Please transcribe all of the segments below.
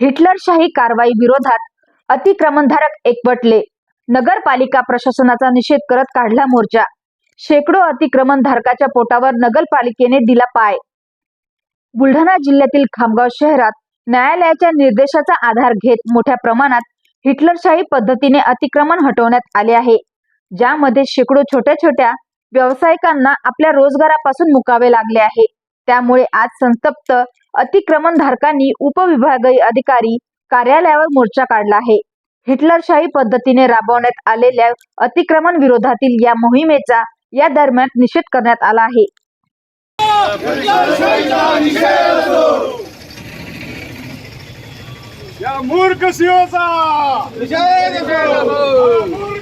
हिटलरशाही कारवाई विरोधात अतिक्रमणधारक एकवटले. नगरपालिका प्रशासनाचा निषेध करत काढला मोर्चा. शेकडो अतिक्रमण धारकाच्या पोटावर नगरपालिकेने दिला पाय. बुलढाणा जिल्ह्यातील खामगाव शहरात न्यायालयाच्या निर्देशाचा आधार घेत मोठ्या प्रमाणात हिटलरशाही पद्धतीने अतिक्रमण हटवण्यात आले आहे. ज्यामध्ये शेकडो छोट्या छोट्या व्यावसायिकांना आपल्या रोजगारापासून मुकावे लागले आहे. त्यामुळे आज संतप्त अतिक्रमणधारकांनी उपविभागीय अधिकारी कार्यालयावर मोर्चा काढला आहे हिटलरशाही पद्धतीने राबवण्यात आलेल्या अतिक्रमण विरोधातील या मोहिमेचा या दरम्यान निषेध करण्यात आला आहे या मूर्ख शिवचा मूर्ख शिवचा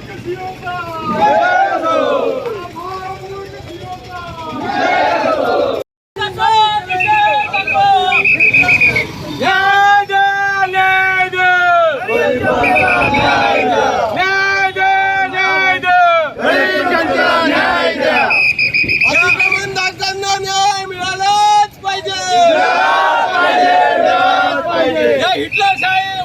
या हिटलरशाही